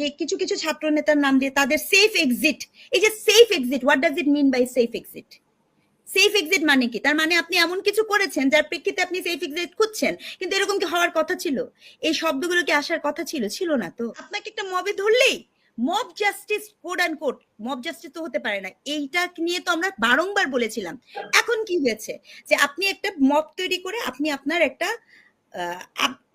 যে কিছু কিছু ছাত্র নেতার নাম দিয়ে তাদের সেফ এক্সিট এই যে safe exit what does it mean by safe exit safe exit মানে কি? তার মানে আপনি এমন কিছু করেছেন যার প্রেক্ষিতে আপনি সেফ এক্সিট খুঁজছেন, কিন্তু এরকম কি হওয়ার কথা ছিল? এই শব্দগুলো কি আসার কথা ছিল? ছিল না তো। আপনাকে একটা মবে ধরলেই mob justice code and code mob justice তো হতে পারে না। এইটা নিয়ে তো আমরা বারংবার বলেছিলাম। এখন কি হয়েছে? যে আপনি একটা মব তৈরি করে আপনি আপনার একটা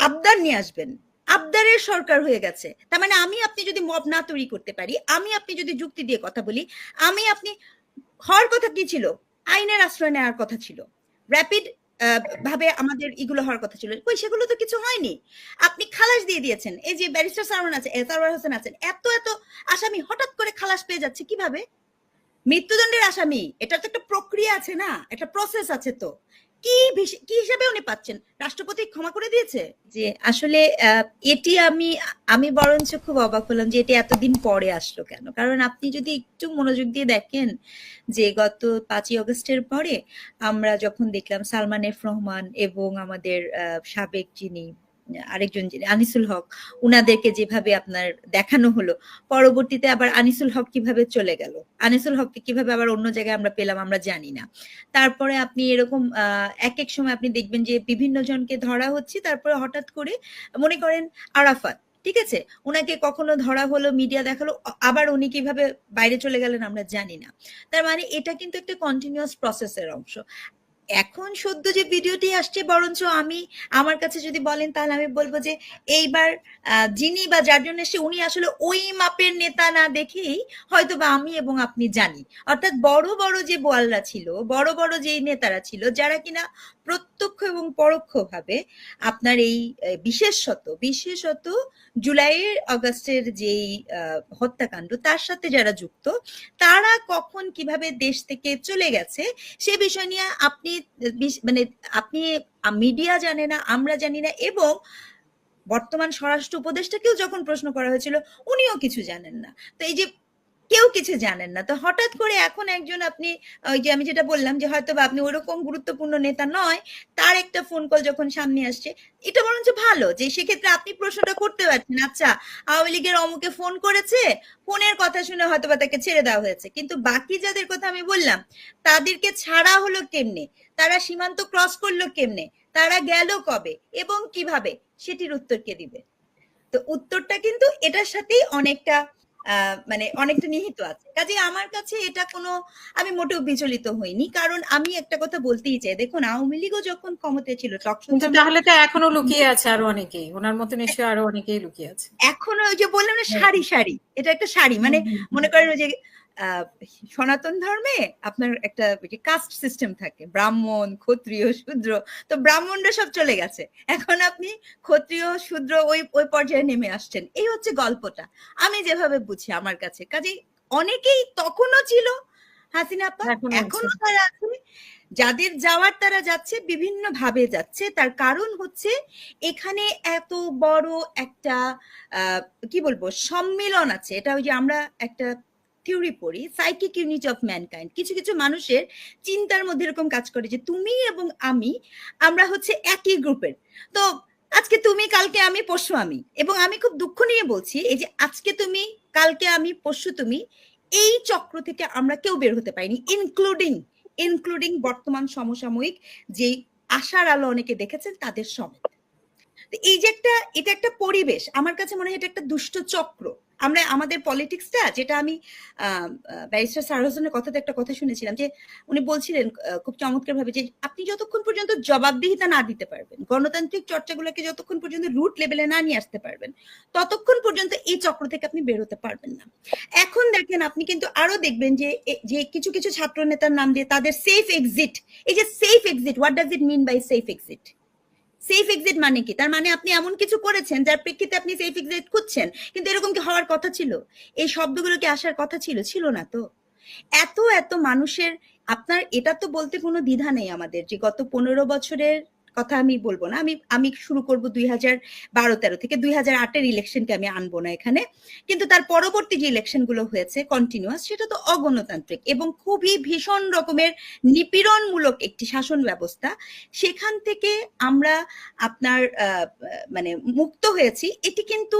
আবদার নিয়ে আসবেন। আবদারের সরকার হয়ে গেছে। তার মানে আমি আপনি যদি মব না তৈরি করতে পারি, আমি আপনি যদি যুক্তি দিয়ে কথা বলি, আমি আপনি, হওয়ার কথা কি ছিল? আইনের আশ্রয় নেওয়ার কথা ছিল। র্যাপিড ভাবে আমাদের এগুলো হওয়ার কথা ছিল। সেগুলো তো কিছু হয়নি। আপনি খালাস দিয়ে দিয়েছেন। এই যে ব্যারিস্টার সারওয়ান আছে সারওয়ার হোসেন আছেন, এত এত আসামি হঠাৎ করে খালাস পেয়ে যাচ্ছে কীভাবে? মৃত্যুদণ্ডের আসামি, এটা তো একটা প্রক্রিয়া আছে না? একটা প্রসেস আছে তো। কি কি হিসাবে উনি পাচ্ছেন? রাষ্ট্রপতি ক্ষমা করে দিয়েছে? যে আসলে এটি আমি আমি বরঞ্চ খুব অবাক হলাম যে এটি এতদিন পরে আসলো কেন? কারণ আপনি যদি একটু মনোযোগ দিয়ে দেখেন যে গত পাঁচই অগস্টের পরে আমরা যখন দেখলাম সালমান এফ রহমান এবং আমাদের সাবেক যিনি আরেকজন আনিসুল হক, উনাদেরকে যেভাবে আপনার দেখানো হলো, পরবর্তীতে আবার আনিসুল হক কীভাবে চলে গেল? আনিসুল হককে কীভাবে আবার অন্য জায়গায় আমরা পেলাম আমরা জানি না। তারপরে আপনি এরকম এক এক সময় আপনি দেখবেন যে বিভিন্ন জনকে ধরা হচ্ছে, তারপরে হঠাৎ করে, মনে করেন আরাফাত, ঠিক আছে? ওনাকে কখনো ধরা হলো, মিডিয়া দেখাল আবার উনি কীভাবে বাইরে চলে গেলেন আমরা জানি না। তার মানে এটা কিন্তু একটা কন্টিনিউয়াস প্রসেসের অংশ। এখন সদ্য যে ভিডিওটি আসছে, বরঞ্চ আমি আমার কাছে যদি বলেন, তাহলে আমি বলব যে এইবার যিনি বা যার জন্য এসে উনি আসলে ওই মাপের নেতা না দেখেই হয়তো বা আমি এবং আপনি জানি। অর্থাৎ বড় বড় যে বোয়ালরা ছিল, বড় বড় যে নেতারা ছিল, যারা কিনা প্রত্যক্ষ এবং পরোক্ষভাবে আপনার এই বিশেষত বিশেষত জুলাইয়ের অগস্টের যেই হত্যাকাণ্ড, তার সাথে যারা যুক্ত, তারা কখন কীভাবে দেশ থেকে চলে গেছে, সে বিষয় নিয়ে আপনি মানে আপনি মিডিয়া জানে না, আমরা জানি না এবং বর্তমান স্বরাষ্ট্র উপদেষ্টাকেও যখন প্রশ্ন করা হয়েছিল, উনিও কিছু জানেন না। তো এই যে কেউ কিছু জানেন না। তো হঠাৎ করে এখন একজন আপনি, ওই যে আমি যেটা বললাম যে হয়তো আপনি ওরকম গুরুত্বপূর্ণ নেতা নয়, তার একটা ফোন কল যখন সামনে আসছে, এটা বরঞ্চ ভালো যে সেক্ষেত্রে আপনি প্রশ্নটা করতে পারছেন আচ্ছা আওয়ামী লীগের অমুকে ফোন করেছে ফোনের কথা শুনে হয়তো বা তাকে ছেড়ে দেওয়া হয়েছে। কিন্তু বাকি যাদের কথা আমি বললাম, তাদেরকে ছাড়া হলো কেমনে? তারা সীমান্ত ক্রস করল কেমনে? তারা গেল কবে? এবং কীভাবে? সেটির উত্তর কে দিবে? তো উত্তরটা কিন্তু এটার সাথেই অনেকটা মানে অনেকটা নিহিত আছে। কাজে আমার কাছে এটা কোনো আমি মোটেও বিচলিত হইনি। কারণ আমি একটা কথা বলতেই চাই। দেখুন আওয়ামী লীগও যখন ক্ষমতায় ছিল কিন্তু তাহলে তো এখনও লুকিয়ে আছে আরও অনেকেই। ওনার মতো নিশ্চয়ই আরও অনেকেই লুকিয়ে আছে। এখনও ওই যে বললাম না সারি সারি এটা একটা সারি মানে মনে করেন ওই যে সনাতন ধর্মে আপনার একটা কাস্ট সিস্টেম থাকে। ব্রাহ্মণ ক্ষত্রিয় শূদ্র। তো ব্রাহ্মণরা সব চলে গেছে। এখন আপনি ক্ষত্রিয় শূদ্র ওই ওই পর্যায়ে নেমে আসছেন। এই হচ্ছে গল্পটা। আমি যেভাবে বুঝি আমার কাছে। কাজেই অনেকেই তখনও ছিল হাসিনা আপা। এখনও তারা আছে। যাদের যাওয়ার তারা যাচ্ছে বিভিন্ন ভাবে যাচ্ছে। তার কারণ হচ্ছে এখানে এত বড় একটা আহ, কি বলব সম্মেলন আছে। এটা ওই যে আমরা একটা থিওরি পড়ি সাইকিক ইউনিট অফ ম্যানকাইন্ড কিছু কিছু মানুষের চিন্তার মধ্যে এরকম কাজ করে যে তুমি এবং আমি, আমরা হচ্ছে একই গ্রুপের তো আজকে তুমি, কালকে আমি, পরশু আমি। এবং আমি খুব দুঃখ নিয়ে বলছি, এই যে আজকে তুমি, কালকে আমি, পরশু তুমি, এই চক্র থেকে আমরা কেউ বের হতে পারিনি ইনক্লুডিং ইনক্লুডিং বর্তমান সমসাময়িক যে আশার আলো অনেকে দেখেছেন, তাদের সমেত। এই যে একটা, এটা একটা পরিবেশ, আমার কাছে মনে হয় এটা একটা দুষ্ট চক্র। আমরা আমাদের পলিটিক্সটা যেটা আমি ব্যারিস্টার সার হোসেনের কথাতে একটা কথা শুনেছিলাম যে, উনি বলছিলেন খুব চমৎকার ভাবে যে, আপনি যতক্ষণ পর্যন্ত জবাবদিহিতা না দিতে পারবেন, গণতান্ত্রিক চর্চাগুলোকে যতক্ষণ পর্যন্ত রুট লেভেলে না নিয়ে আসতে পারবেন, ততক্ষণ পর্যন্ত এই চক্র থেকে আপনি বেরোতে পারবেন না। এখন দেখেন, আপনি কিন্তু আরও দেখবেন যে যে কিছু কিছু ছাত্র নেতার নাম দিয়ে তাদের সেফ এক্সিট এই যে safe exit what does it mean by safe exit safe exit মানে কি? তার মানে আপনি এমন কিছু করেছেন যার প্রেক্ষিতে আপনি সেফ এক্সিট খুঁজছেন, কিন্তু এরকম কি হওয়ার কথা ছিল? এই শব্দগুলো কি আসার কথা ছিল? ছিল না তো। এত এত মানুষের, আপনার এটা তো বলতে কোনো দ্বিধা নেই আমাদের যে গত পনেরো বছরের কথা আমি বলব না। আমি আমি শুরু করব দুই হাজার বারো তেরো থেকে। দুই হাজার আটের ইলেকশনকে আমি আনব না এখানে। কিন্তু তার পরবর্তী যে ইলেকশনগুলো হয়েছে কন্টিনিউয়াস সেটা তো অগণতান্ত্রিক এবং খুবই ভীষণ রকমের নিপীড়নমূলক একটি শাসন ব্যবস্থা। সেখান থেকে আমরা আপনার মানে মুক্ত হয়েছি। এটি কিন্তু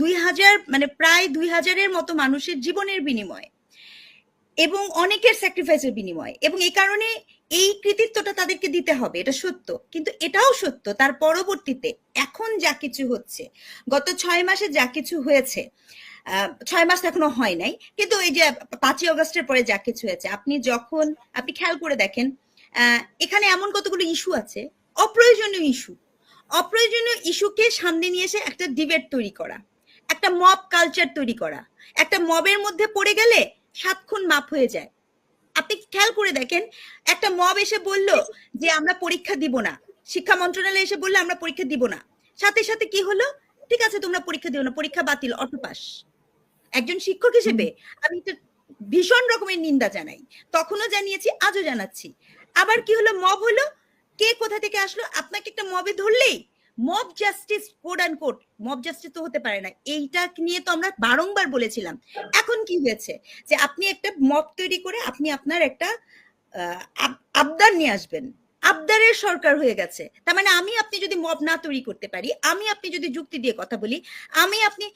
দুই হাজার মানে প্রায় দুই হাজারের মতো মানুষের জীবনের বিনিময়। এবং অনেকের স্যাক্রিফাইসের বিনিময়। এবং এই কারণে এই কৃতিত্বটা তাদেরকে দিতে হবে, এটা সত্য। কিন্তু এটাও সত্য, তার পরবর্তীতে এখন যা কিছু হচ্ছে, গত ছয় মাসে যা কিছু হয়েছে ছয় মাস এখনও হয় নাই, কিন্তু এই যে পাঁচই অগস্টের পরে যা কিছু হয়েছে, আপনি যখন, আপনি খেয়াল করে দেখেন এখানে এমন কতগুলো ইস্যু আছে, অপ্রয়োজনীয় ইস্যু অপ্রয়োজনীয় ইস্যুকে সামনে নিয়ে এসে একটা ডিবেট তৈরি করা, একটা মব কালচার তৈরি করা, একটা মবের মধ্যে পড়ে গেলে সাত খুন মাপ হয়ে যায়। আপনি খেয়াল করে দেখেন একটা মব এসে বলল যে আমরা পরীক্ষা দিব না। শিক্ষা মন্ত্রণালয় এসে বলল আমরা পরীক্ষা দিব না। সাথে সাথে কি হলো? ঠিক আছে তোমরা পরীক্ষা দিও না পরীক্ষা বাতিল অটোপাস। একজন শিক্ষক হিসেবে আমি তো ভীষণ রকমের নিন্দা জানাই। তখনও জানিয়েছি আজও জানাচ্ছি। আবার কি হলো? মব হলো কে কোথা থেকে আসলো? আপনাকে একটা মবে ধরলেই mob justice code and code mob justice তো হতে পারে না। এইটা নিয়ে তো আমরা বারংবার বলেছিলাম। এখন কি হয়েছে? যে আপনি একটা মব তৈরি করে আপনি আপনার একটা আব- আবদার নিয়ে আসবেন। আবদারের সরকার হয়ে গেছে। তার মানে আমি আপনি যদি মব না তৈরি করতে পারি, আমি আপনি যদি যুক্তি দিয়ে কথা বলি, আমি আপনি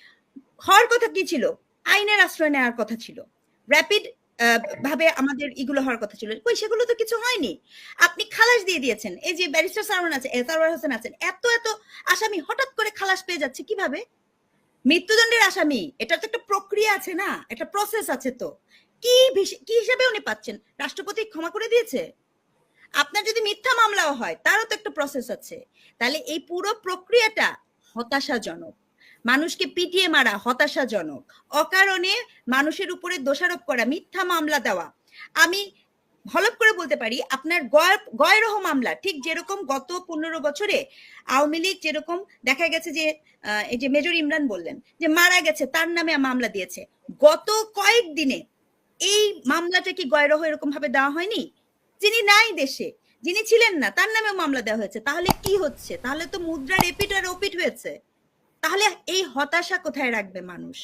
হওয়ার কথা কি ছিল? আইনের আশ্রয় নেওয়ার কথা ছিল। র্যাপিড ভাবে আমাদের এগুলো হওয়ার কথা ছিল। কই, সেগুলো তো কিছু হয়নি। আপনি খালাস দিয়ে দিয়েছেন। এই যে ব্যারিস্টার সারওয়ান আছে সারওয়ার হোসেন আছেন, এত এত আসামি হঠাৎ করে খালাস পেয়ে যাচ্ছে কীভাবে? মৃত্যুদণ্ডের আসামি, এটা তো একটা প্রক্রিয়া আছে না, একটা প্রসেস আছে তো। কি কি হিসাবে উনি পাচ্ছেন? রাষ্ট্রপতি ক্ষমা করে দিয়েছে? আপনার যদি মিথ্যা মামলাও হয়, তারও তো একটা প্রসেস আছে। তাহলে এই পুরো প্রক্রিয়াটা হতাশাজনক। মানুষকে পিটিয়ে মারা, হতাশাজনক। অকারণে মানুষের উপরে দোষারোপ করা, মিথ্যা মামলা দেওয়া। আমি হলপ করে বলতে পারি, আপনার গয়- গয়রহ মামলা, ঠিক যেরকম গত পনেরো বছরে আওয়ামী লীগ যেরকম দেখা গেছে যে এই যে মেজর ইমরান বললেন, যে মারা গেছে, তার নামে মামলা দিয়েছে। গত কয়েক দিনে এই মামলাটা কি গয়রহ এরকম ভাবে দেওয়া হয়নি? যিনি নাই দেশে, যিনি ছিলেন না, তার নামে মামলা দেওয়া হয়েছে। তাহলে কি হচ্ছে? তাহলে তো মুদ্রা রেপিট আর ওপিট হয়েছে। তাহলে এই হতাশা কোথায় রাখবে মানুষ?